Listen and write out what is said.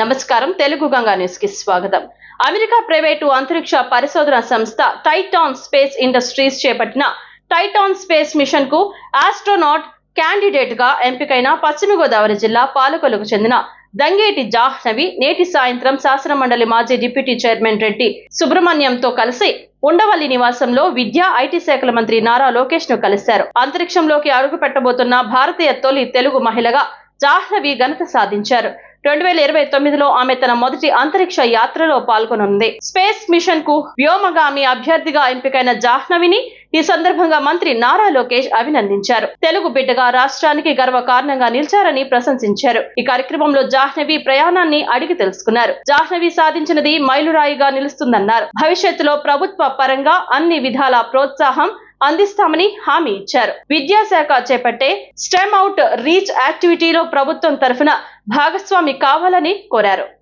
నమస్కారం. తెలుగు గంగా న్యూస్కి స్వాగతం. అమెరికా ప్రైవేటు అంతరిక్ష పరిశోధన సంస్థ టైటాన్ స్పేస్ ఇండస్ట్రీస్ చేపట్టిన టైటాన్ స్పేస్ మిషన్కు ఆస్ట్రోనాట్ క్యాండిడేట్గా ఎంపికైన పశ్చిమ గోదావరి జిల్లా పాలకొలకు చెందిన దంగేటి జాహ్నవి నేటి సాయంత్రం శాసన మండలి మాజీ డిప్యూటీ చైర్మన్ రెడ్డి సుబ్రహ్మణ్యంతో కలిసి ఉండవల్లి నివాసంలో విద్యా ఐటీ శాఖల మంత్రి నారా లోకేష్ను కలిశారు. అంతరిక్షంలోకి అడుగు పెట్టబోతున్న భారతీయ తొలి తెలుగు మహిళగా జాహ్నవి ఘనత సాధించారు. రెండు వేల ఇరవై తొమ్మిదిలో ఆమె తన మొదటి అంతరిక్ష యాత్రలో పాల్గొనుంది స్పేస్ మిషన్కు వ్యోమగామి అభ్యర్థిగా ఎంపికైన జాహ్నవిని ఈ సందర్భంగా మంత్రి నారా లోకేష్ అభినందించారు. తెలుగు బిడ్డగా రాష్ట్రానికి గర్వ కారణంగా నిలిచారని ప్రశంసించారు. ఈ కార్యక్రమంలో జాహ్నవి ప్రయాణాన్ని అడిగి తెలుసుకున్నారు. జాహ్నవి సాధించినది మైలురాయిగా నిలుస్తుందన్నారు. భవిష్యత్తులో ప్రభుత్వ పరంగా అన్ని విధాల ప్రోత్సాహం అందిస్తామని హామీ ఇచ్చారు. విద్యాశాఖ చేపట్టే స్టెమ్ అవుట్ రీచ్ యాక్టివిటీలో ప్రభుత్వం తరఫున భాగస్వామి కావాలని కోరారు.